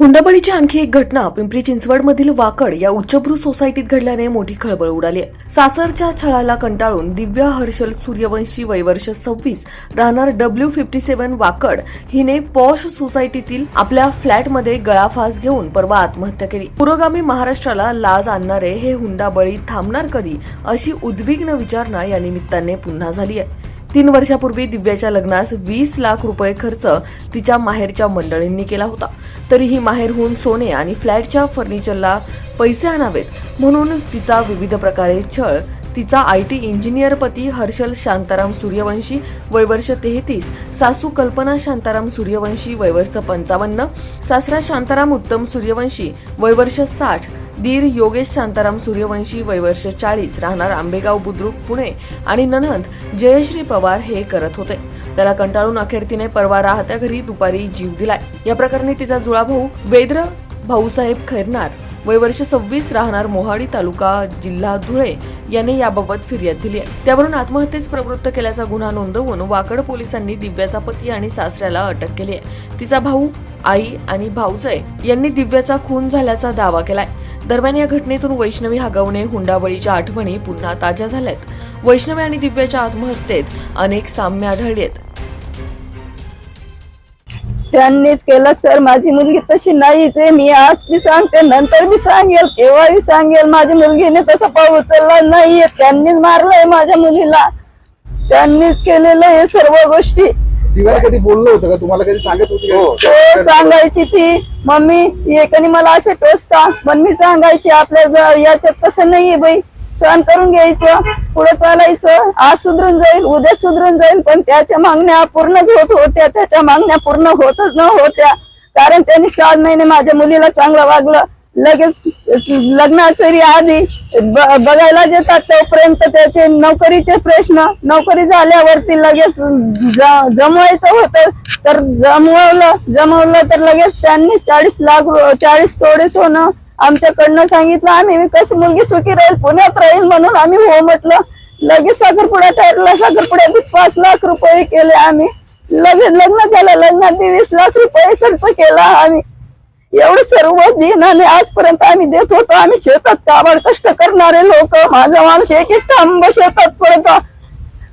हुंडाबळीची आणखी एक घटना पिंपरी चिंचवडमधील वाकड या उच्चभ्रू सोसायटीत घडल्याने मोठी खळबळ उडाली सासरच्या छळाला कंटाळून दिव्या हर्षल सूर्यवंशी वयवर्ष सव्वीस राहणार डब्ल्यू फिफ्टी सेव्हन वाकड हिने पॉश सोसायटीतील आपल्या फ्लॅटमध्ये गळाफास घेऊन परवा आत्महत्या केली. पुरोगामी महाराष्ट्राला लाज आणणारे हे हुंडाबळी थांबणार कधी अशी उद्विग्न विचारणा या निमित्ताने पुन्हा झाली आहे. तीन वर्षापूर्वी दिव्याच्या लग्नास वीस लाख रुपये खर्च तिच्या माहेरच्या मंडळींनी केला होता. तरीही माहेरहून सोने आणि फ्लॅटच्या फर्निचरला पैसे आणावेत म्हणून तिचा विविध प्रकारे छळ तिचा आय टी इंजिनियर पती हर्षल शांताराम सूर्यवंशी वयवर्ष तेहतीस. सासू कल्पना शांताराम सूर्यवंशी वयवर्ष पंचावन्न. सासरा शांताराम उत्तम सूर्यवंशी वयवर्ष साठ. दीर योगेश शांताराम सूर्यवंशी वयवर्ष चाळीस. राहणार आंबेगाव बुद्रुक पुणे. आणि ननंद जयश्री पवार हे करत होते. त्याला कंटाळून अखेर तिने परवा राहत्या घरी दुपारी जीव दिलाय. या प्रकरणी तिचा जुळा भाऊ वेद्र भाऊसाहेब खैरनार वयवर्ष सव्वीस राहणार मोहाडी तालुका जिल्हा धुळे यांनी याबाबत फिर्याद दिली आहे. त्यावरून आत्महत्येस प्रवृत्त केल्याचा गुन्हा नोंदवून वाकड पोलिसांनी दिव्याचा पती आणि सासऱ्याला अटक केली आहे. तिचा भाऊ आई आणि भाऊजय यांनी दिव्याचा खून झाल्याचा दावा केलाय. दरम्यान या घटनेतून वैष्णवी हगवणे हुंडाबळीच्या आठवणी पुन्हा ताज्या झाल्यात. वैष्णवी आणि दिव्याच्या आत्महत्येत अनेक साम्य आढळली आहेत. त्यांनीच केलं सर. माझी मुलगी तशी नाहीच आहे. मी आज बी सांगते नंतर बी सांगेल केव्हाही सांगेल. माझ्या मुलगीने तसा पाऊल उचलला नाहीये. त्यांनीच मारलंय माझ्या मुलीला. त्यांनीच केलेलं हे सर्व गोष्टी. दिवाळी कधी बोललो होतं का? तुम्हाला कधी सांगत होती? हो. का? सांगायची ती. मम्मी एकाने मला असे टोचता. पण मी सांगायची आपल्या ज- याच्यात तसं नाहीये बाई. सहन करून घ्यायचं पुढे चालायचं. आज सुधरून जाईल उद्या सुधरून जाईल पण त्याच्या मागण्या पूर्णच होत होत्या त्याच्या मागण्या पूर्ण होतच न होत्या. कारण त्यांनी सात महिने माझ्या मुलीला चांगलं वागलं. लगेच लग्नाच्या आधी बघायला देतात तोपर्यंत त्याचे नोकरीचे प्रश्न नोकरी झाल्यावरती लगेच जमवायचं होतं. तर जमवलं जमवलं तर लगेच त्यांनी चाळीस लाख चाळीस तोडे सोनं आमच्याकडनं सांगितलं आम्ही मी कशी मुलगी सुखी राहील पुण्यात राहील म्हणून आम्ही हो म्हटलं. लगेच साखरपुड्यात ठरला साखरपुड्यात पाच लाख रुपये केले आम्ही. लगेच लग्न झालं लग्नात वीस लाख रुपये खर्च केला आम्ही. एवढं सर्व दिन आणि आजपर्यंत आम्ही देत होतो. आम्ही शेतात काबाड कष्ट करणारे लोक. माझा माणूस एक एक थांब शेतात पडतो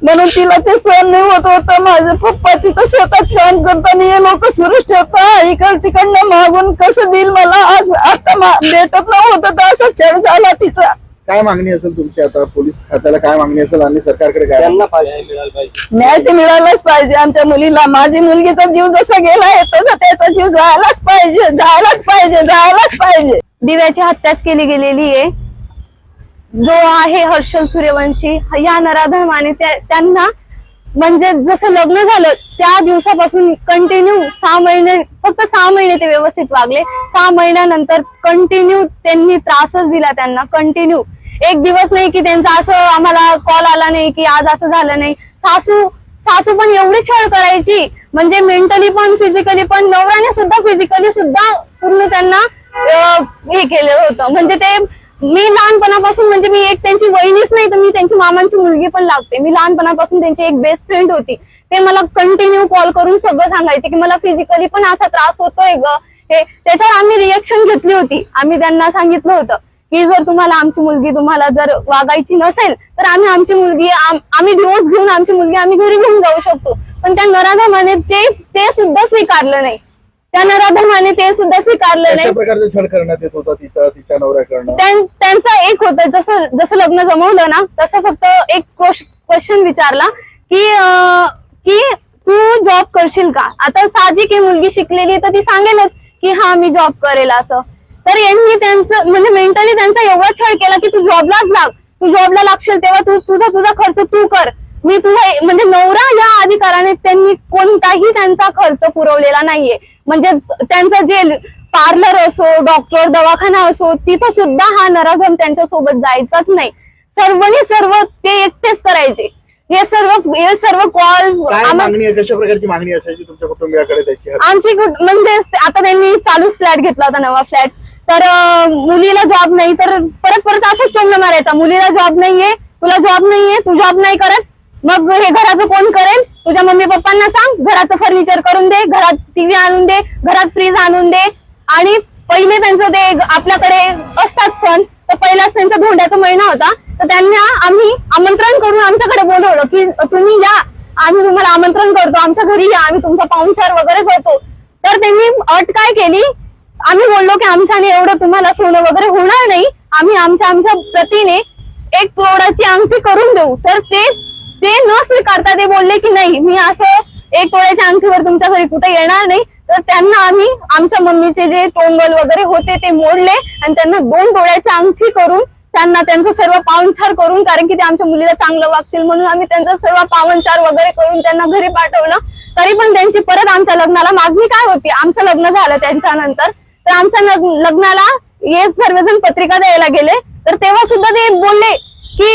म्हणून तिला ते सहन नाही होत होतं. माझं पप्पा तिथं शेतात काम करताना हे लोक सुरूच ठेवता इकड तिकडनं मागून कसं देईल मला? आज आता मा- भेटत नव्हतं तर असा छळ झाला तिचा. काय मागणी असेल तुमची आता? पोलीस खात्याला काय मागणी असेल? आणि सरकारकडे काय? त्यांना पाहिजे मिळालं पाहिजे. न्याय ते मिळालाच पाहिजे आमच्या मुलीला. माझी मुलगीचा जीव जसा गेलाय तसा त्याचा जीव जायलाच पाहिजे जायलाच पाहिजे जायलाच पाहिजे. दिव्याची हत्याच केली गेलेली आहे. जो आहे हर्षल सूर्यवंशी या नराधमाने त्यांना म्हणजे जसं लग्न झालं त्या दिवसापासून कंटिन्यू सहा महिने फक्त सहा महिने ते व्यवस्थित वागले. सहा महिन्यानंतर कंटिन्यू त्यांनी त्रासच दिला त्यांना कंटिन्यू एक दिवस नाही की त्यांचा असं आम्हाला कॉल आला नाही की आज असं झालं नाही. सासू सासू पण एवढी छळ करायची म्हणजे मेंटली पण फिजिकली पण नवऱ्याने सुद्धा फिजिकली सुद्धा पूर्ण त्यांना हे केलं होतं. म्हणजे ते मी लहानपणापासून म्हणजे मी एक त्यांची वहिनीच नाही तर मी त्यांची मामांची मुलगी पण लागते मी लहानपणापासून त्यांची एक बेस्ट फ्रेंड होती. ते मला कंटिन्यू कॉल करून सगळं सांगायचे की मला फिजिकली पण असा त्रास होतोय ग. हे त्याच्यावर आम्ही रिएक्शन घेतली होती. आम्ही त्यांना सांगितलं होतं की जर तुम्हाला आमची मुलगी तुम्हाला जर वागायची नसेल तर आम्ही आमची मुलगी आम्ही डिवोर्स घेऊन आमची मुलगी आम्ही घरी घेऊन जाऊ शकतो. पण त्या नराधमाने ते ते सुद्धा स्वीकारलं नाही. त्या नराधमाने ते सुद्धा स्वीकारलं नाही. प्रकारचे छळ करण्यात येत होता तिचा तिच्या नवऱ्याकडनं त्यां- त्यांचा एक होतं जसं जसं लग्न जमवलं ना तसं फक्त एक क्वेश्चन विचारला की अं, की तू जॉब करशील का? आता साहजिक आहे मुलगी शिकलेली तर ती सांगेलच की हा मी जॉब करेल असं. तर यांनी त्यांचं म्हणजे मेंटली त्यांचा एवढा छळ केला की तू जॉबलाच लाग. तू जॉबला लागशील तेव्हा तू तुझा तुझा खर्च तू कर. मी तुझा म्हणजे नवरा या अधिकाराने त्यांनी कोणताही त्यांचा खर्च पुरवलेला नाहीये. म्हणजे त्यांचं जे पार्लर असो डॉक्टर दवाखाना असो तिथं सुद्धा हा नराधम त्यांच्यासोबत जायचाच नाही. सर्वनी सर्व ते एकटेच करायचे. हे सर्व हे सर्व कॉल कशा प्रकारची मागणी असायची तुमच्या कुटुंबियाकडे त्याची? आमची म्हणजे आता त्यांनी चालूच फ्लॅट घेतला होता नवा फ्लॅट तर मुलीला जॉब नाही तर परत परत असंच टोमणं मारायचा. मुलीला जॉब नाहीये तुला जॉब नाहीये तू जॉब नाही करत. मग हे घराचं कोण करेल? तुझ्या मम्मी पप्पांना सांग घराचं फर्निचर करून दे घरात टीव्ही आणून दे घरात फ्रीज आणून दे. आणि पहिले त्यांचं ते आपल्याकडे असतात सण तर पहिलाच त्यांचा धोंड्याचा महिना होता. तर त्यांना आम्ही आमंत्रण करून आमच्याकडे बोलवलं की तुम्ही या आम्ही तुम्हाला आमंत्रण करतो. आमच्या घरी या आम्ही तुमचा पाहुणचार वगैरे करतो. तर त्यांनी अट काय केली? आम्ही बोललो की आमच्याने एवढं तुम्हाला सोनं वगैरे होणार नाही. आम्ही आमच्या आमच्या प्रतीने एक तोडाची अंगठी करून देऊ. तर ते ते न स्वीकारता ते बोलले की नाही. मी असं एक तोड्याच्या अंगठीवर तुमच्या घरी कुठे येणार नाही. तर त्यांना आम्ही आमच्या मम्मीचे जे टोंगल वगैरे होते ते मोडले आणि त्यांना दोन तोड्याची अंगठी करून त्यांना त्यांचं सर्व पाहुणचार करून कारण की ते आमच्या मुलीला चांगलं वागतील म्हणून आम्ही त्यांचं सर्व पाहुणचार वगैरे करून त्यांना घरी पाठवलं. तरी पण त्यांची परत आमच्या लग्नाला मागणी काय होती? आमचं लग्न झालं त्यांच्यानंतर. तर आमच्या लग्नाला येस सर्वजण पत्रिका द्यायला गेले. तर तेव्हा सुद्धा ते बोलले की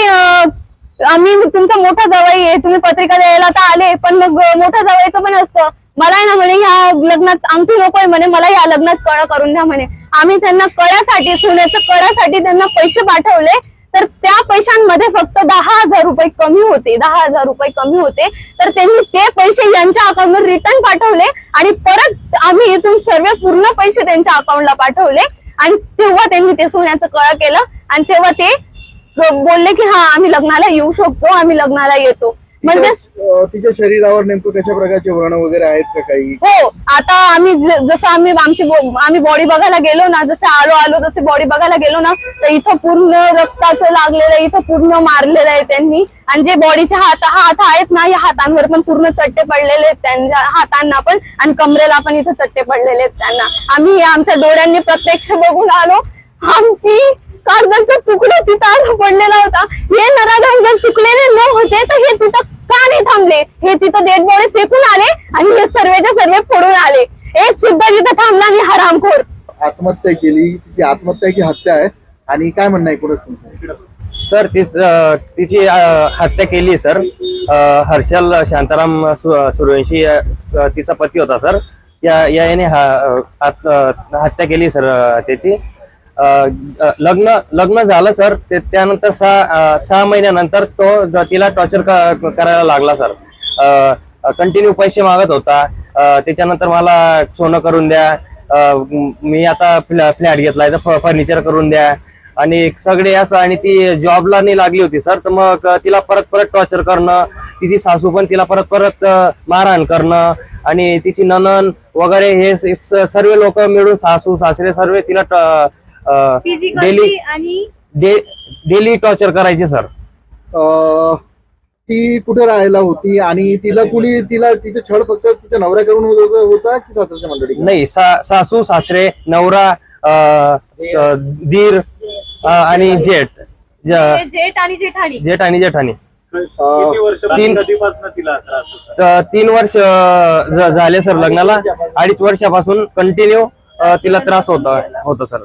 आम्ही तुमचा मोठा जवळ आहे तुम्ही पत्रिका द्यायला तर आले पण मग मोठा जवळचं पण असतं. मला आहे ना म्हणे ह्या लग्नात आमची आहे म्हणे मला या लग्नात कळ करून द्या म्हणे. आम्ही त्यांना कळ्यासाठी सोन्याचं कळ्यासाठी त्यांना पैसे पाठवले. तर त्या पैशांमध्ये फक्त दहा हजार रुपये कमी होते दहा हजार रुपये कमी होते. तर त्यांनी ते पैसे यांच्या अकाउंटवर रिटर्न पाठवले आणि परत आम्ही इथून सर्व पूर्ण पैसे त्यांच्या अकाउंटला पाठवले. आणि तेव्हा त्यांनी ते सोन्याचं कळ केलं. आणि तेव्हा ते बोलले की हा आम्ही लग्नाला येऊ शकतो आम्ही लग्नाला येतो. म्हणजे तिच्या अं, तिच्या शरीरावर नेमकं कशा प्रकारचे व्रण वगैरे आहेत का काही? हो आता आम्ही ज- जसं आम्ही आमची बो- आम्ही बॉडी बघायला गेलो ना जसं आलो आलो तसे बॉडी बघायला गेलो ना तर इथं पूर्ण रक्ताचं लागलेलं आहे इथं पूर्ण मारलेलं आहे त्यांनी. आणि जे बॉडीचे हात हात आहेत ना या हातांवर पण पूर्ण चट्टे पडलेले आहेत त्यांच्या हातांना पण आणि कमरेला पण इथं चट्टे पडलेले आहेत त्यांना. आम्ही आमच्या डोळ्यांनी प्रत्यक्ष बघून आलो. आमची कागदाचा तुकडा तिथं आला पडलेला होता. हे नराधम जर चुकलेले न होते तर हे तिथं का नाही थांबले? हे तिथं डेड बॉडी फेकून आले आणि हे सर्वेच्या सर्वे फोडून आले. एक सुद्धा तिथं थांबला नाही हरामखोर आत्महत्या केली तिची आत्महत्या की हत्या आहे? आणि काय म्हणणं आहे तुमचं? सर ती तिची हत्या केली सर. हर्षल शांताराम सु- सूर्यवंशी अ, तिचा पती होता सर. या या याने हा- हत्या केली सर त्याची. लग्न लग्न झालं सर. ते त्यानंतर सहा सहा महिन्यानंतर तो तिला टॉर्चर करायला लागला सर. कंटिन्यू पैसे मागत होता. त्याच्यानंतर मला सोनं करून द्या. मी आता फ्लॅट घेतलाय तर फर्निचर करून द्या. आणि सगळे असं आणि ती जॉबला नाही लागली होती सर. तर मग तिला परत परत टॉर्चर करणं तिची सासू पण तिला परत परत मारहाण करणं आणि तिची ननन वगैरे हे सर्व लोक मिळून सासू सासरे सर्व तिला डेली आणि डेली टॉर्चर करायचे सर अं, ती कुठे राहायला होती आणि तिला कुणी तिला तिचे छळ फक्त तिच्या नवऱ्या करून होत होता की सासरच्या मंडळी? नाही सा- सासू सासरे नवरा अ, अ, दीर अ, आणि जेठ ज- जेठ आणि जेठाणी. जेठ आणि जेठाणी. अं, तीन वर्ष अ, झाले सर लग्नाला. अडीच वर्षापासून कंटिन्यू तिला त्रास होता होता सर